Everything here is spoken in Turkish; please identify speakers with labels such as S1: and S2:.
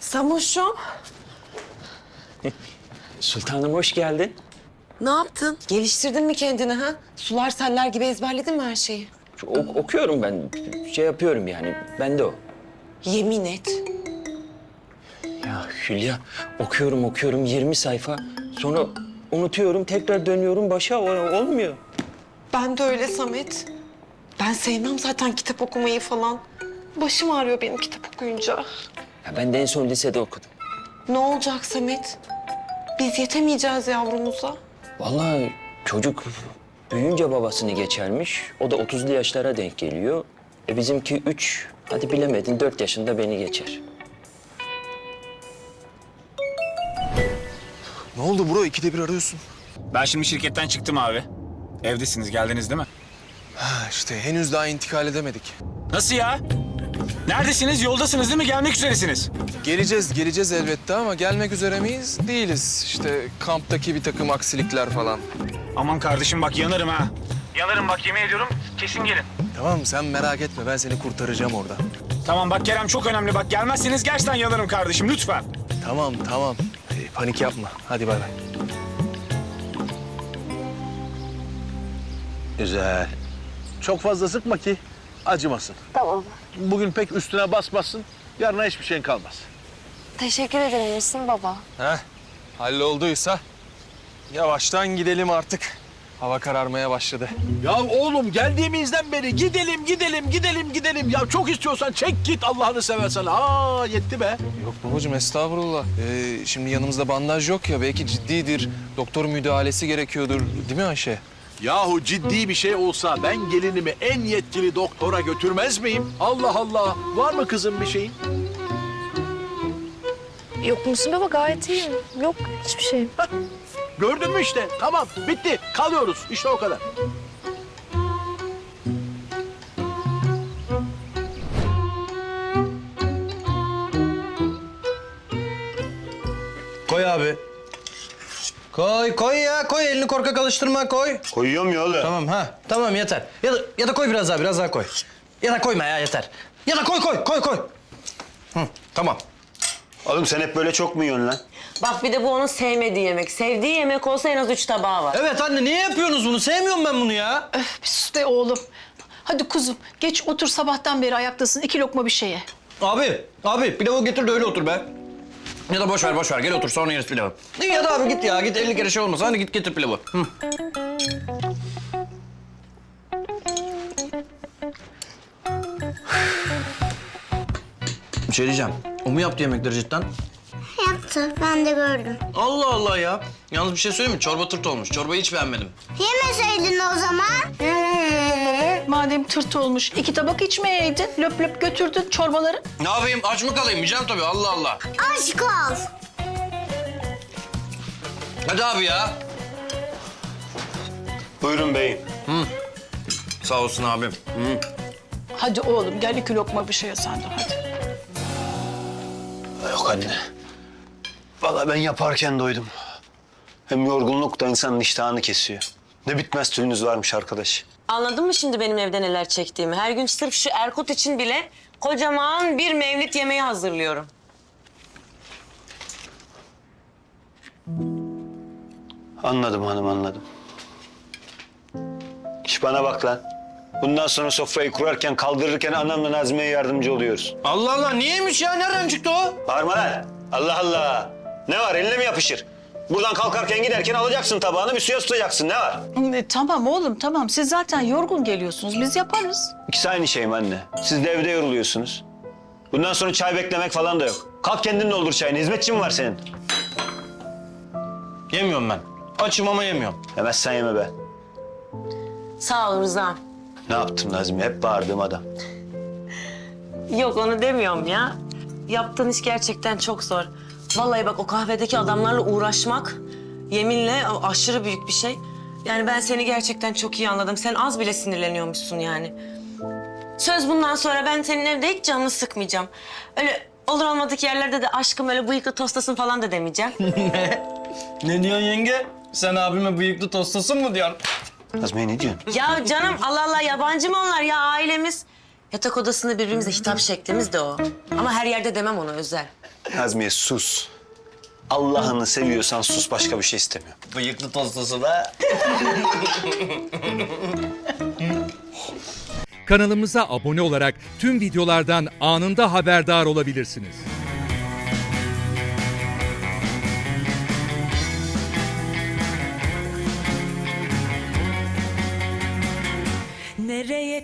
S1: Samoş'um
S2: Sultanım hoş geldin.
S1: ne yaptın? Geliştirdin mi kendini ha? Sular seller gibi ezberledin mi her şeyi?
S2: Ok- okuyorum ben. Şey yapıyorum yani. Ben de o.
S1: Yemin et.
S2: Ya Hülya okuyorum okuyorum 20 sayfa. Sonra unutuyorum tekrar dönüyorum başa o- olmuyor.
S1: Ben de öyle Samet. Ben sevmem zaten kitap okumayı falan. Başım ağrıyor benim kitap okuyunca.
S2: Ya ben de en son lisede okudum.
S1: Ne olacak Samet? Biz yetemeyeceğiz yavrumuza.
S2: Vallahi çocuk büyüyünce babasını geçermiş. O da 30'lu yaşlara denk geliyor. E bizimki 3, hadi bilemedin 4 yaşında beni geçer.
S3: Ne oldu bro? İkide bir arıyorsun.
S4: Ben şimdi şirketten çıktım abi. Evdesiniz, geldiniz değil mi?
S3: Ha işte henüz daha intikal edemedik.
S4: Nasıl ya? Neredesiniz? Yoldasınız değil mi? Gelmek üzeresiniz.
S3: Geleceğiz, geleceğiz elbette ama gelmek üzere miyiz? Değiliz. İşte kamptaki bir takım aksilikler falan.
S4: Aman kardeşim bak yanarım ha. Yanarım bak yemin ediyorum. Kesin gelin.
S3: Tamam sen merak etme ben seni kurtaracağım orada.
S4: Tamam bak Kerem çok önemli. Bak gelmezseniz gerçekten yanarım kardeşim lütfen.
S3: Tamam tamam. Panik yapma. Hadi bay bay.
S5: Güzel. Çok fazla sıkma ki acımasın. Tamam. Bugün pek üstüne basmasın. Yarına hiçbir şeyin kalmaz.
S6: Teşekkür ederim Muhsin baba.
S3: Heh, hallolduysa yavaştan gidelim artık. Hava kararmaya başladı.
S5: Ya oğlum geldiğimizden beri gidelim, gidelim, gidelim, gidelim. Ya çok istiyorsan çek git Allah'ını seversen. Aa yetti be.
S3: Yok babacığım estağfurullah. Ee, şimdi yanımızda bandaj yok ya belki ciddidir. Doktor müdahalesi gerekiyordur. Değil mi Ayşe?
S5: Yahu ciddi bir şey olsa ben gelinimi en yetkili doktora götürmez miyim? Allah Allah. Var mı kızım bir şeyin?
S6: Yok Muhsin baba gayet iyiyim. Yok hiçbir şey.
S5: Gördün mü işte? Tamam bitti. Kalıyoruz. İşte o kadar.
S7: Koy abi. Koy, koy ya. Koy elini korkak alıştırma koy.
S8: Koyuyorum ya oğlum.
S7: Tamam ha. Tamam yeter. Ya da, ya da koy biraz daha, biraz daha koy. Ya da koyma ya yeter. Ya da koy, koy, koy, koy. Hı, tamam.
S8: Oğlum sen hep böyle çok mu yiyorsun lan?
S1: Bak bir de bu onun sevmediği yemek. Sevdiği yemek olsa en az üç tabağı var.
S7: Evet anne niye yapıyorsunuz bunu? Sevmiyorum ben bunu ya.
S9: Bir sus be oğlum. Hadi kuzum geç otur sabahtan beri ayaktasın. iki lokma bir şeye.
S7: Abi, abi pilavı getir de öyle otur be. Ya da boş ver, boş ver. Gel otur sonra yeriz pilavı. Ya da abi git ya. Git 50 kere şey olmasın. Hadi git getir pilavı. Hı. Bir şey diyeceğim. O mu yaptı yemekleri cidden?
S6: Yaptı ben de gördüm.
S7: Allah Allah ya. Yalnız bir şey söyleyeyim mi? Çorba tırt olmuş. Çorbayı hiç beğenmedim.
S6: Yemeseydin o zaman.
S9: Madem tırt olmuş iki tabak içmeyeydin. Löp löp götürdün çorbaları.
S7: Ne yapayım? Aç mı kalayım? Yiyeceğim tabii. Allah Allah.
S6: Aşk ol.
S7: Hadi abi ya.
S8: Buyurun beyim.
S7: Sağ olsun abim. Hı.
S9: Hadi oğlum gel iki lokma bir şeye sen de hadi.
S8: Yok anne. Vallahi ben yaparken doydum. Hem yorgunluk da insanın iştahını kesiyor. Ne bitmez tüyünüz varmış arkadaş.
S1: Anladın mı şimdi benim evde neler çektiğimi? Her gün sırf şu Erkut için bile kocaman bir mevlit yemeği hazırlıyorum.
S8: Anladım hanım anladım. İş bana bak lan. Bundan sonra sofrayı kurarken kaldırırken anamla Nazmiye'ye yardımcı oluyoruz.
S7: Allah Allah. Niyeymiş ya? Nereden çıktı o?
S8: Bağırma lan. Allah Allah. Ne var eline mi yapışır? Buradan kalkarken giderken alacaksın tabağını bir suya tutacaksın ne var?
S9: E, tamam oğlum tamam siz zaten yorgun geliyorsunuz biz yaparız.
S8: İkisi aynı şey mi anne? Siz de evde yoruluyorsunuz. Bundan sonra çay beklemek falan da yok. Kalk kendin doldur çayını. Hizmetçi mi var senin?
S7: Yemiyorum ben. Açım ama yemiyorum.
S8: Yemezsen yeme be.
S1: Sağ ol Rıza.
S8: Ne yaptım Nazmi? Hep bağırdığım adam.
S1: Yok onu demiyorum ya. Yaptığın iş gerçekten çok zor. Vallahi bak o kahvedeki adamlarla uğraşmak yeminle aşırı büyük bir şey. Yani ben seni gerçekten çok iyi anladım. Sen az bile sinirleniyormuşsun yani. Söz bundan sonra ben senin evde hiç canını sıkmayacağım. Öyle olur olmadık yerlerde de aşkım öyle bıyıklı tostasın falan da demeyeceğim.
S7: Ne diyorsun yenge? Sen abime bıyıklı tostosun mu diyorsun?
S8: Nazmiye ne diyorsun?
S1: Ya canım Allah Allah yabancı mı onlar ya ailemiz? Yatak odasında birbirimize hitap şeklimiz de o. Ama her yerde demem ona özel.
S8: Nazmiye sus. Allah'ını seviyorsan sus başka bir şey istemiyorum.
S7: Bıyıklı tostosu da.
S10: Kanalımıza abone olarak tüm videolardan anında haberdar olabilirsiniz.